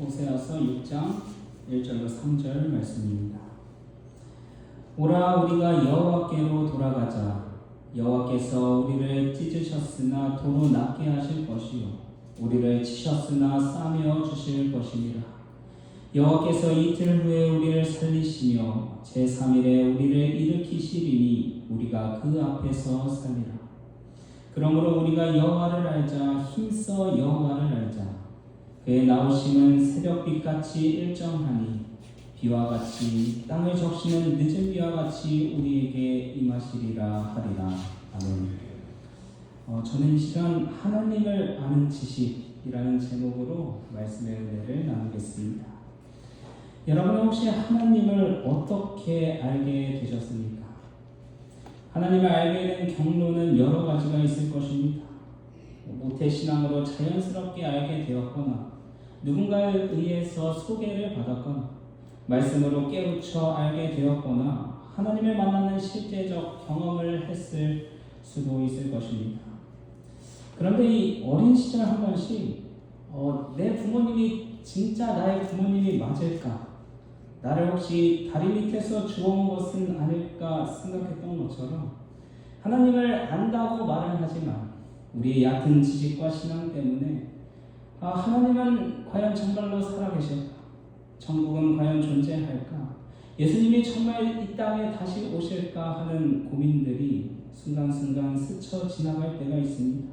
호세아서 6장 1절로 3절 말씀입니다. 오라 우리가 여호와께로 돌아가자. 여호와께서 우리를 찢으셨으나 도로 낫게 하실 것이요. 우리를 치셨으나 싸매어 주실 것이니라 여호와께서 이틀 후에 우리를 살리시며 제3일에 우리를 일으키시리니 우리가 그 앞에서 살리라. 그러므로 우리가 여호와를 알자 힘써 여호와를 알자 그의 나오심은 새벽빛 같이 일정하니 비와 같이 땅을 적시는 늦은 비와 같이 우리에게 임하시리라 하리라 아멘. 어, 저는 이 시간 하나님을 아는 지식이라는 제목으로 말씀의 은혜를 나누겠습니다. 여러분 혹시 하나님을 어떻게 알게 되셨습니까? 하나님을 알게 된 경로는 여러 가지가 있을 것입니다. 모태신앙으로 자연스럽게 알게 되었거나 누군가에 의해서 소개를 받았거나 말씀으로 깨우쳐 알게 되었거나 하나님을 만나는 실제적 경험을 했을 수도 있을 것입니다. 그런데 이 어린 시절 한 번씩 어, 내 부모님이 진짜 나의 부모님이 맞을까? 나를 혹시 다리 밑에서 주워온 것은 아닐까 생각했던 것처럼 하나님을 안다고 말은 하지만 우리의 얕은 지식과 신앙 때문에 아, 하나님은 과연 정말로 살아계실까? 천국은 과연 존재할까? 예수님이 정말 이 땅에 다시 오실까 하는 고민들이 순간순간 스쳐 지나갈 때가 있습니다.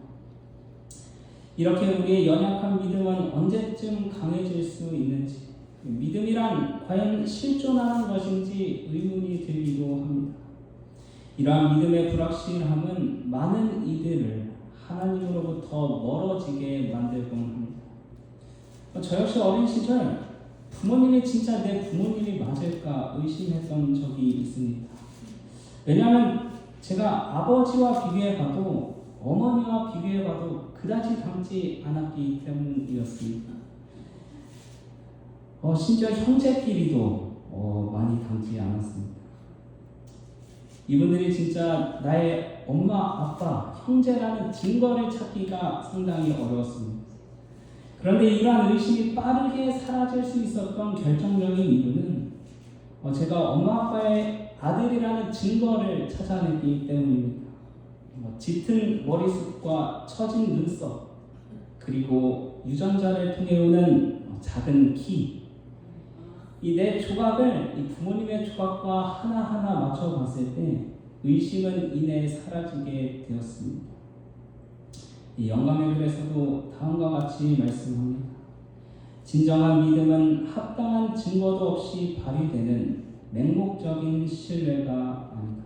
이렇게 우리의 연약한 믿음은 언제쯤 강해질 수 있는지, 믿음이란 과연 실존하는 것인지 의문이 들기도 합니다. 이러한 믿음의 불확실함은 많은 이들을 하나님으로부터 멀어지게 만들곤 합니다. 저 역시 어린 시절 부모님이 진짜 내 부모님이 맞을까 의심했던 적이 있습니다. 왜냐하면 제가 아버지와 비교해봐도 어머니와 비교해봐도 그다지 닮지 않았기 때문이었습니다. 어, 심지어 형제끼리도 어, 많이 닮지 않았습니다. 이분들이 진짜 나의 엄마, 아빠, 형제라는 증거를 찾기가 상당히 어려웠습니다. 그런데 이러한 의심이 빠르게 사라질 수 있었던 결정적인 이유는 어, 제가 엄마, 아빠의 아들이라는 증거를 찾아냈기 때문입니다. 어, 짙은 머리숱과 처진 눈썹, 그리고 유전자를 통해 오는 작은 키, 이 내 조각을 이 부모님의 조각과 하나하나 맞춰 봤을 때 의심은 이내 사라지게 되었습니다. 이 영감의 글에서도 다음과 같이 말씀합니다. 진정한 믿음은 합당한 증거도 없이 발휘되는 맹목적인 신뢰가 아니다.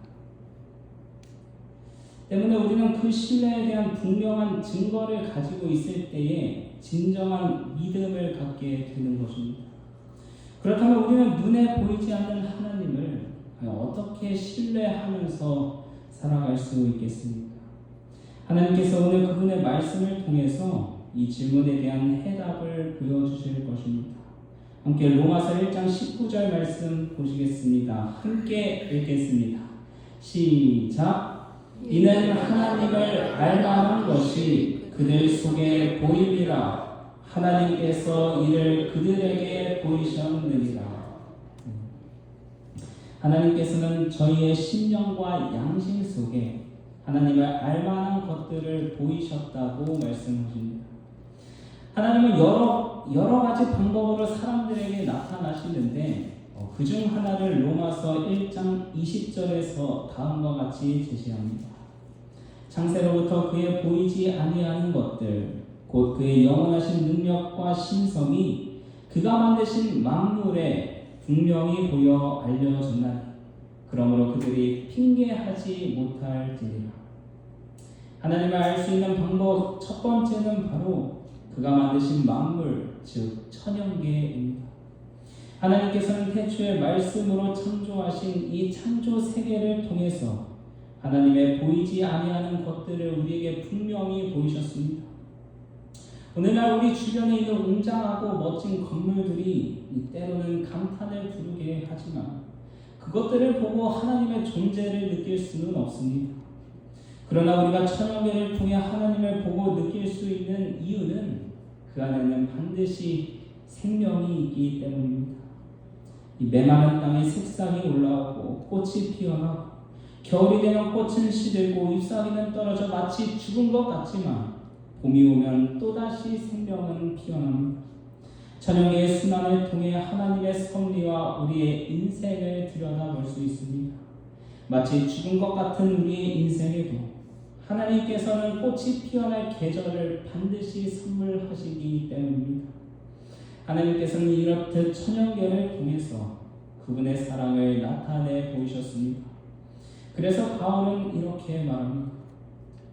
때문에 우리는 그 신뢰에 대한 분명한 증거를 가지고 있을 때에 진정한 믿음을 갖게 되는 것입니다. 그렇다면 우리는 눈에 보이지 않는 하나님을 어떻게 신뢰하면서 살아갈 수 있겠습니까? 하나님께서 오늘 그분의 말씀을 통해서 이 질문에 대한 해답을 보여주실 것입니다. 함께 로마서 1장 19절 말씀 보시겠습니다. 함께 읽겠습니다. 시작. 이는 하나님을 알만한 것이 그들 속에 보임이라 하나님께서 이를 그들에게 보이셨느니라. 하나님께서는 저희의 심령과 양심 속에 하나님을 알만한 것들을 보이셨다고 말씀하십니다. 하나님은 여러 여러 가지 방법으로 사람들에게 나타나시는데 어, 그중 하나를 로마서 1장 20절에서 다음과 같이 제시합니다. 창세로부터 그의 보이지 아니하는 것들 곧 그의 영원하신 능력과 신성이 그가 만드신 만물에 분명히 보여 알려졌나니 그러므로 그들이 핑계하지 못할지니라 하나님을 알 수 있는 방법 첫 번째는 바로 그가 만드신 만물 즉 천연계입니다. 하나님께서는 태초에 말씀으로 창조하신 이 창조 세계를 통해서 하나님의 보이지 아니하는 것들을 우리에게 분명히 보이셨습니다. 오늘날 우리 주변에 있는 웅장하고 멋진 건물들이 때로는 감탄을 부르게 하지만 그것들을 보고 하나님의 존재를 느낄 수는 없습니다. 그러나 우리가 천연계를 통해 하나님을 보고 느낄 수 있는 이유는 그 안에는 반드시 생명이 있기 때문입니다. 이 메마른 땅에 새싹이 올라오고 꽃이 피어나고 겨울이 되면 꽃은 시들고 잎사귀는 떨어져 마치 죽은 것 같지만 봄이 오면 또다시 생명은 피어납니다. 저녁의 순환을 통해 하나님의 섭리와 우리의 인생을 들여다볼 수 있습니다. 마치 죽은 것 같은 우리의 인생에도 하나님께서는 꽃이 피어날 계절을 반드시 선물하시기 때문입니다. 하나님께서는 이렇듯 천연계를 통해서 그분의 사랑을 나타내 보이셨습니다. 그래서 바울은 이렇게 말합니다.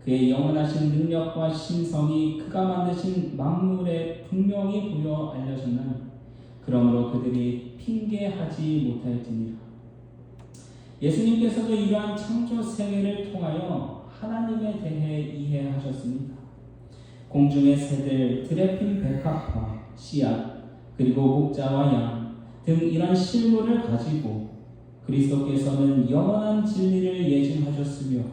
그의 영원하신 능력과 신성이 그가 만드신 만물에 분명히 보여 알려졌나니 그러므로 그들이 핑계하지 못할지니라. 예수님께서도 이러한 창조 세계를 통하여 하나님에 대해 이해하셨습니다. 공중의 새들, 드레핀 백합화, 씨앗, 그리고 목자와 양 등 이런 실물을 가지고 그리스도께서는 영원한 진리를 예증하셨으며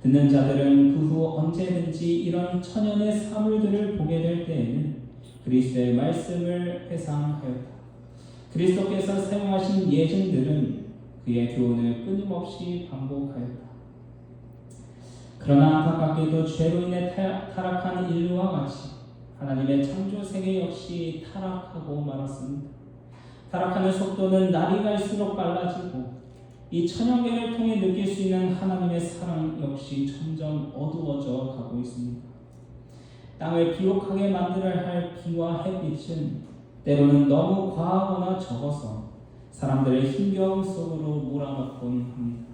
듣는 자들은 그 후 언제든지 이런 천연의 사물들을 보게 될 때에는 그리스도의 말씀을 회상하였다. 그리스도께서 사용하신 예증들은 그의 교훈을 끊임없이 반복하였다. 그러나 안타깝게도 죄로 인해 타락한 인류와 같이 하나님의 창조 세계 역시 타락하고 말았습니다. 타락하는 속도는 날이 갈수록 빨라지고 이 천연계를 통해 느낄 수 있는 하나님의 사랑 역시 점점 어두워져 가고 있습니다. 땅을 비옥하게 만들어야 할 비와 햇빛은 때로는 너무 과하거나 적어서 사람들의 힘겨움 속으로 몰아넣곤 합니다.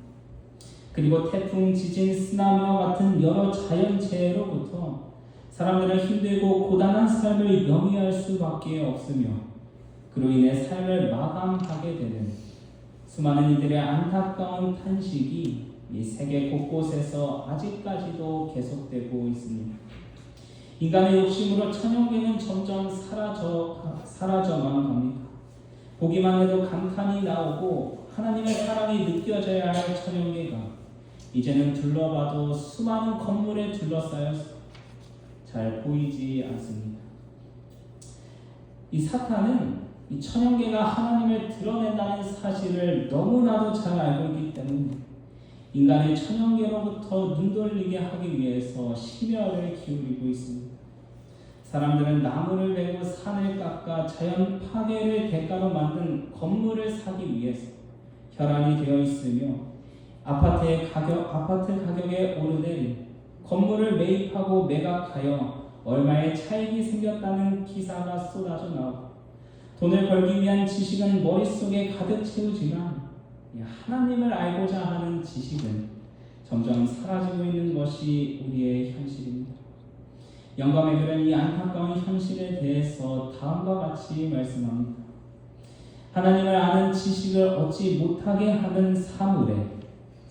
그리고 태풍, 지진, 쓰나미와 같은 여러 자연재해로부터 사람들은 힘들고 고단한 삶을 영위할 수밖에 없으며 그로 인해 삶을 마감하게 되는 수많은 이들의 안타까운 탄식이 이 세계 곳곳에서 아직까지도 계속되고 있습니다. 인간의 욕심으로 천연계는 점점 사라져 사라져만 갑니다. 보기만 해도 감탄이 나오고 하나님의 사랑이 느껴져야 할 천연계가 이제는 둘러봐도 수많은 건물에 둘러싸여서 잘 보이지 않습니다. 이 사탄은 이 천연계가 하나님을 드러낸다는 사실을 너무나도 잘 알고 있기 때문에 인간의 천연계로부터 눈 돌리게 하기 위해서 심혈을 기울이고 있습니다. 사람들은 나무를 베고 산을 깎아 자연 파괴를 대가로 만든 건물을 사기 위해서 혈안이 되어 있으며 아파트의 가격 아파트 가격에 오르되 건물을 매입하고 매각하여 얼마의 차익이 생겼다는 기사가 쏟아져 나오고 돈을 벌기 위한 지식은 머릿속에 가득 채우지만 하나님을 알고자 하는 지식은 점점 사라지고 있는 것이 우리의 현실입니다. 영감의 글은 이 안타까운 현실에 대해서 다음과 같이 말씀합니다. 하나님을 아는 지식을 얻지 못하게 하는 사물에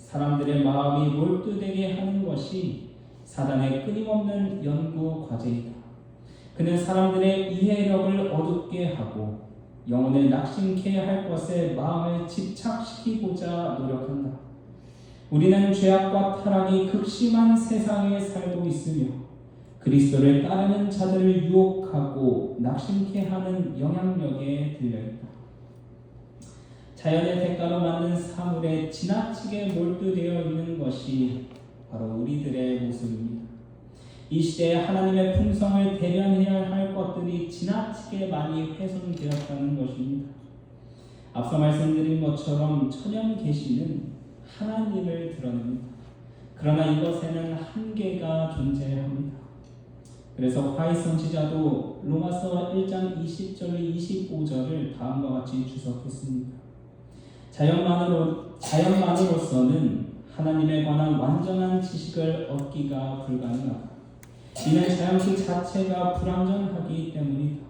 사람들의 마음이 몰두되게 하는 것이 사단의 끊임없는 연구 과제이다. 그는 사람들의 이해력을 어둡게 하고 영혼을 낙심케 할 것에 마음을 집착시키고자 노력한다. 우리는 죄악과 타락이 극심한 세상에 살고 있으며 그리스도를 따르는 자들을 유혹하고 낙심케 하는 영향력에 들려있다. 자연의 대가로 만든 사물에 지나치게 몰두되어 있는 것이 바로 우리들의 모습입니다. 이 시대에 하나님의 풍성을 대변해야 할 것들이 지나치게 많이 훼손되었다는 것입니다. 앞서 말씀드린 것처럼 천연 계시는 하나님을 드러냅니다. 그러나 이것에는 한계가 존재합니다. 그래서 화이 선지자도 로마서 1장 20절 25절을 다음과 같이 주석했습니다. 자연만으로 자연만으로서는 하나님에 관한 완전한 지식을 얻기가 불가능하다. 이는 자연 그 자체가 불완전하기 때문이다.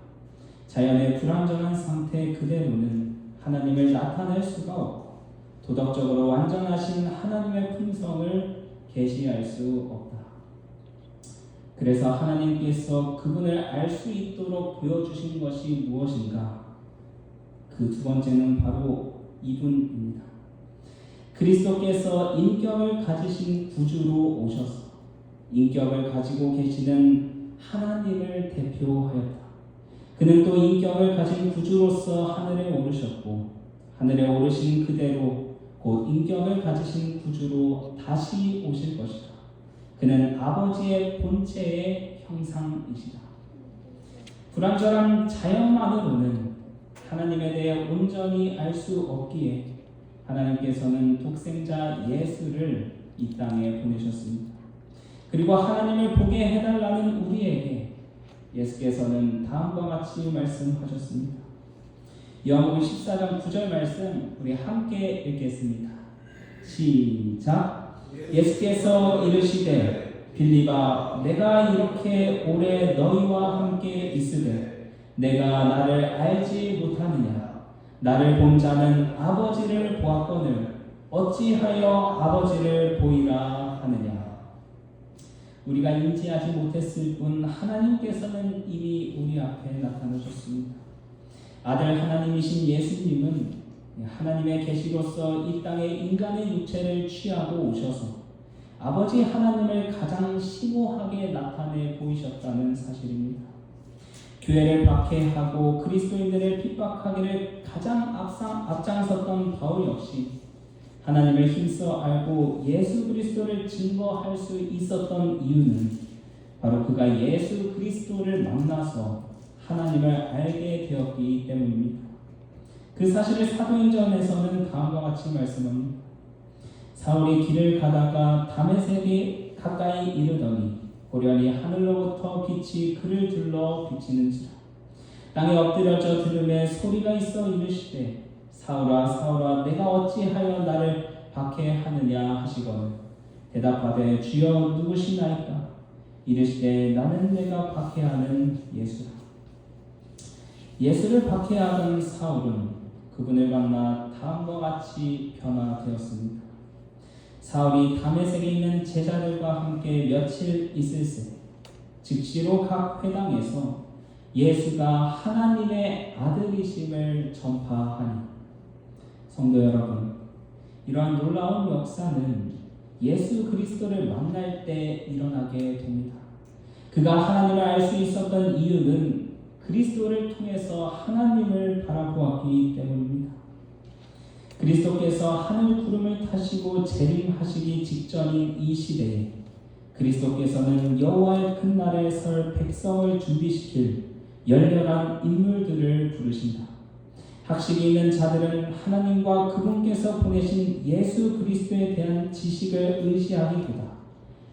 자연의 불완전한 상태 그대로는 하나님을 나타낼 수가 없고 도덕적으로 완전하신 하나님의 품성을 계시할 수 없다. 그래서 하나님께서 그분을 알 수 있도록 보여주신 것이 무엇인가? 그 두 번째는 바로 이분입니다. 그리스도께서 인격을 가지신 구주로 오셔서 인격을 가지고 계시는 하나님을 대표하였다. 그는 또 인격을 가진 구주로서 하늘에 오르셨고 하늘에 오르신 그대로 곧 인격을 가지신 구주로 다시 오실 것이다. 그는 아버지의 본체의 형상이시다. 불완전한 자연만으로는 하나님에 대해 온전히 알 수 없기에 하나님께서는 독생자 예수를 이 땅에 보내셨습니다. 그리고 하나님을 보게 해달라는 우리에게 예수께서는 다음과 같이 말씀하셨습니다. 요한복음 14장 9절 말씀 우리 함께 읽겠습니다. 시작. 예수께서 이르시되 빌리바 내가 이렇게 오래 너희와 함께 있으되 내가 나를 알지 못하느냐 나를 본 자는 아버지를 보았거늘 어찌하여 아버지를 보이라 하느냐 우리가 인지하지 못했을 뿐 하나님께서는 이미 우리 앞에 나타나셨습니다. 아들 하나님이신 예수님은 하나님의 계시로서 이 땅에 인간의 육체를 취하고 오셔서 아버지 하나님을 가장 심오하게 나타내 보이셨다는 사실입니다. 교회를 박해하고 그리스도인들을 핍박하기를 가장 앞장섰던 바울 역시 하나님을 힘써 알고 예수 그리스도를 증거할 수 있었던 이유는 바로 그가 예수 그리스도를 만나서 하나님을 알게 되었기 때문입니다. 그 사실을 사도행전에서는 다음과 같이 말씀합니다. 사울이 길을 가다가 다메섹에 가까이 이르더니 고려니 하늘로부터 빛이 그를 둘러 비치는지라. 땅에 엎드려져 들음에 소리가 있어 이르시되 사울아 사울아 내가 어찌하여 나를 박해하느냐 하시거늘. 대답하되 주여 누구시나이까? 이르시되 나는 내가 박해하는 예수라. 예수를 박해하던 사울은 그분을 만나 다음과 같이 변화되었습니다. 사울이 다메섹에 있는 제자들과 함께 며칠 있을새 즉시로 각 회당에서 예수가 하나님의 아들이심을 전파하니 성도 여러분 이러한 놀라운 역사는 예수 그리스도를 만날 때 일어나게 됩니다. 그가 하나님을 알 수 있었던 이유는 그리스도를 통해서 하나님을 바라보았기 때문입니다. 그리스도께서 하늘 구름을 타시고 재림하시기 직전인 이 시대에 그리스도께서는 여호와의 큰 날에 설 백성을 준비시킬 열렬한 인물들을 부르신다. 학식이 있는 자들은 하나님과 그분께서 보내신 예수 그리스도에 대한 지식을 의지하기보다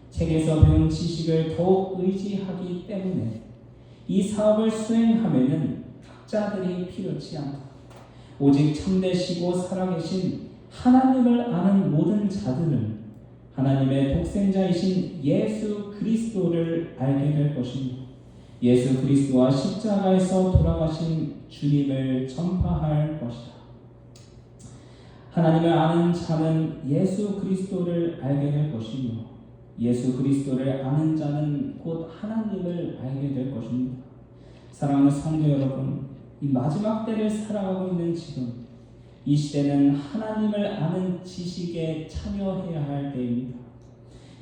책에서 배운 지식을 더욱 의지하기 때문에 이 사업을 수행하면은 학자들이 필요치 않다. 오직 참되시고 살아계신 하나님을 아는 모든 자들은 하나님의 독생자이신 예수 그리스도를 알게 될 것입니다. 예수 그리스도와 십자가에서 돌아가신 주님을 전파할 것이다. 하나님을 아는 자는 예수 그리스도를 알게 될 것이며 예수 그리스도를 아는 자는 곧 하나님을 알게 될 것입니다. 사랑하는 성도 여러분, 이 마지막 때를 살아가고 있는 지금 이 시대는 하나님을 아는 지식에 참여해야 할 때입니다.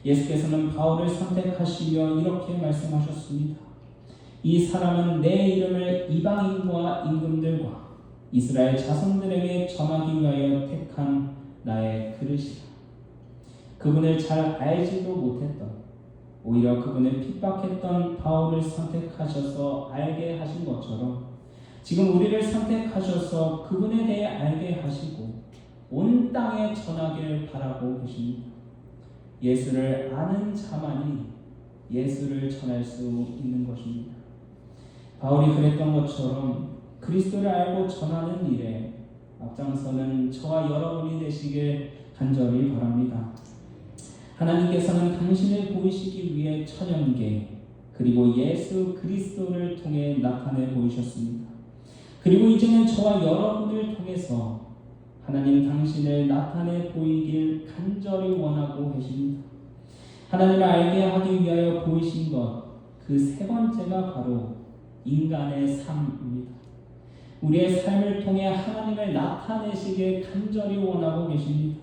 예수께서는 바울을 선택하시며 이렇게 말씀하셨습니다. 이 사람은 내 이름을 이방인과 임금들과 이스라엘 자손들에게 전하기 위하여 택한 나의 그릇이다. 그분을 잘 알지도 못했던 오히려 그분을 핍박했던 바울을 선택하셔서 알게 하신 것처럼 지금 우리를 선택하셔서 그분에 대해 알게 하시고 온 땅에 전하기를 바라고 계십니다. 예수를 아는 자만이 예수를 전할 수 있는 것입니다. 바울이 그랬던 것처럼 그리스도를 알고 전하는 일에 앞장서는 저와 여러분이 되시길 간절히 바랍니다. 하나님께서는 당신을 보이시기 위해 천연계 그리고 예수 그리스도를 통해 나타내 보이셨습니다. 그리고 이제는 저와 여러분을 통해서 하나님 당신을 나타내 보이길 간절히 원하고 계십니다. 하나님을 알게 하기 위하여 보이신 것, 그 세 번째가 바로 인간의 삶입니다. 우리의 삶을 통해 하나님을 나타내시길 간절히 원하고 계십니다.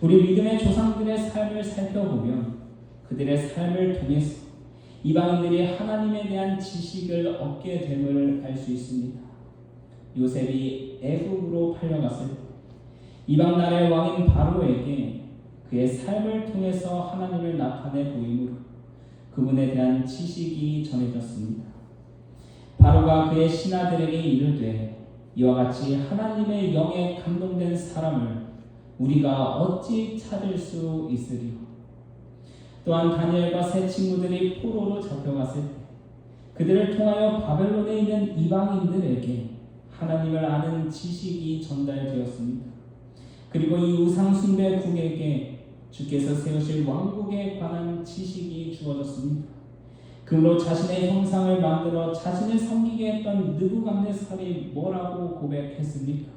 우리 믿음의 조상들의 삶을 살펴보면 그들의 삶을 통해서 이방인들이 하나님에 대한 지식을 얻게 됨을 알 수 있습니다. 요셉이 애굽으로 팔려갔을 때 이방 나라의 왕인 바로에게 그의 삶을 통해서 하나님을 나타내 보임으로 그분에 대한 지식이 전해졌습니다. 바로가 그의 신하들에게 이르되 이와 같이 하나님의 영에 감동된 사람을 우리가 어찌 찾을 수 있으리요? 또한 다니엘과 세 친구들이 포로로 잡혀갔을 때 그들을 통하여 바벨론에 있는 이방인들에게 하나님을 아는 지식이 전달되었습니다. 그리고 이 우상 숭배국에게 주께서 세우실 왕국에 관한 지식이 주어졌습니다. 그로 자신의 형상을 만들어 자신을 섬기게 했던 느부갓네살이 뭐라고 고백했습니까?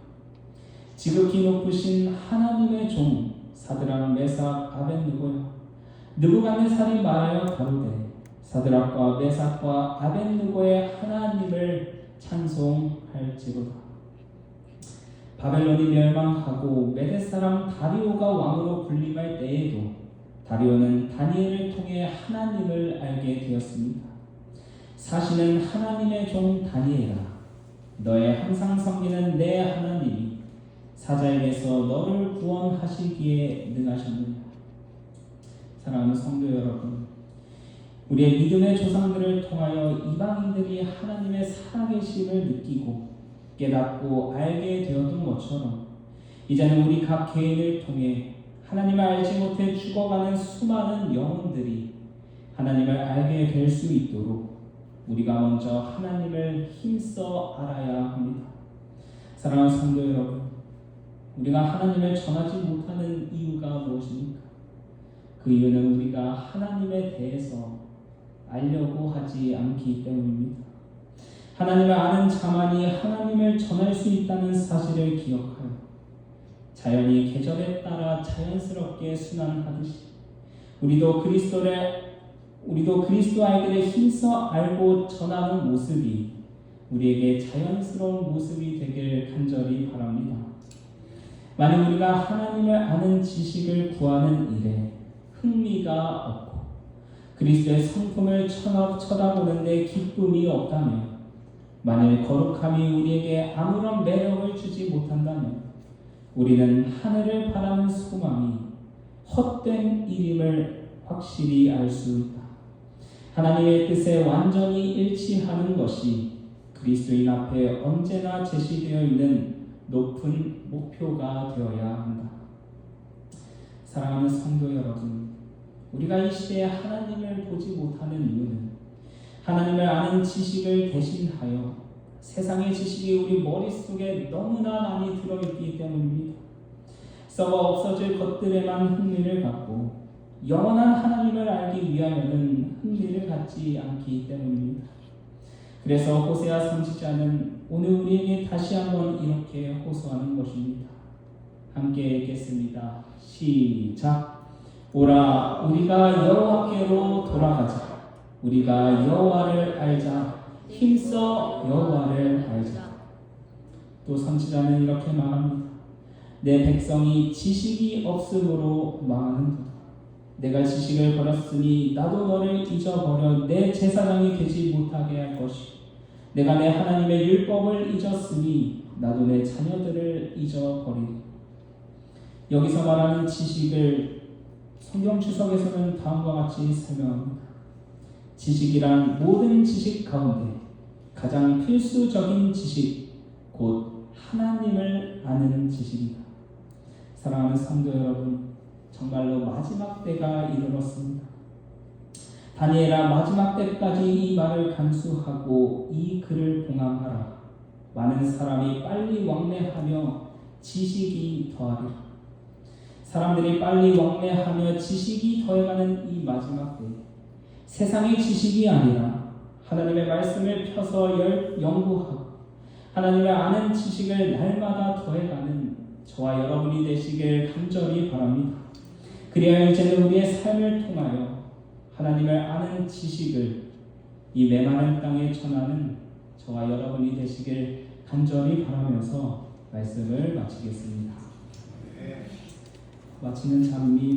지극히 높으신 하나님의 종 사드락 메삭 아벤느고여 느부갓네살이 말하여 가로되 사드락과 메삭과 아벤느고의 하나님을 찬송 할지로다. 바벨론이 멸망하고 메데 사람 다리오가 왕으로 군림할 때에도 다리오는 다니엘을 통해 하나님을 알게 되었습니다. 사실은 하나님의 종 다니엘아, 너의 항상 섬기는 내 하나님이 사자에게서 너를 구원하시기에 능하셨느냐. 사랑하는 성도 여러분, 우리의 믿음의 조상들을 통하여 이방인들이 하나님의 살아계심을 느끼고 깨닫고 알게 되었던 것처럼 이제는 우리 각 개인을 통해 하나님을 알지 못해 죽어가는 수많은 영혼들이 하나님을 알게 될 수 있도록 우리가 먼저 하나님을 힘써 알아야 합니다. 사랑하는 성도 여러분, 우리가 하나님을 전하지 못하는 이유가 무엇입니까? 그 이유는 우리가 하나님에 대해서 알려고 하지 않기 때문입니다. 하나님을 아는 자만이 하나님을 전할 수 있다는 사실을 기억하여 자연이 계절에 따라 자연스럽게 순환하듯이 우리도 그리스도를 우리도 그리스도 아이들의 힘써 알고 전하는 모습이 우리에게 자연스러운 모습이 되길 간절히 바랍니다. 만약 우리가 하나님을 아는 지식을 구하는 일에 흥미가 없고 그리스도의 성품을 쳐다보는데 기쁨이 없다면 만일 거룩함이 우리에게 아무런 매력을 주지 못한다면 우리는 하늘을 바라는 소망이 헛된 일임을 확실히 알 수 있다. 하나님의 뜻에 완전히 일치하는 것이 그리스도인 앞에 언제나 제시되어 있는 높은 목표가 되어야 한다. 사랑하는 성도 여러분, 우리가 이 시대에 하나님을 보지 못하는 이유는 하나님을 아는 지식을 대신하여 세상의 지식이 우리 머릿속에 너무나 많이 들어있기 때문입니다. 썩어 없어질 것들에만 흥미를 갖고 영원한 하나님을 알기 위하여는 흥미를 갖지 않기 때문입니다. 그래서 호세아 선지자는 오늘 우리에게 다시 한번 이렇게 호소하는 것입니다. 함께 읽겠습니다. 시작. 오라 우리가 여호와께로 돌아가자. 우리가 여호와를 알자. 힘써 여호와를 알자. 또 선지자는 이렇게 말합니다. 내 백성이 지식이 없으므로 망하는도다. 내가 지식을 버렸으니 나도 너를 잊어버려 내 제사장이 되지 못하게 할 것이. 내가 내 하나님의 율법을 잊었으니 나도 내 자녀들을 잊어버리리. 여기서 말하는 지식을 성경 주석에서는 다음과 같이 설명합니다. 지식이란 모든 지식 가운데 가장 필수적인 지식, 곧 하나님을 아는 지식이다. 사랑하는 성도 여러분, 정말로 마지막 때가 이르렀습니다. 다니엘아 마지막 때까지 이 말을 간수하고 이 글을 봉함하라. 많은 사람이 빨리 왕래하며 지식이 더하리라. 사람들이 빨리 왕래하며 지식이 더해가는 이 마지막 때 세상의 지식이 아니라 하나님의 말씀을 펴서 열, 연구하고 하나님을 아는 지식을 날마다 더해가는 저와 여러분이 되시길 간절히 바랍니다. 그리하여 이제는 우리의 삶을 통하여 하나님을 아는 지식을 이 메마른 땅에 전하는 저와 여러분이 되시길 간절히 바라면서 말씀을 마치겠습니다. 마치는 잠이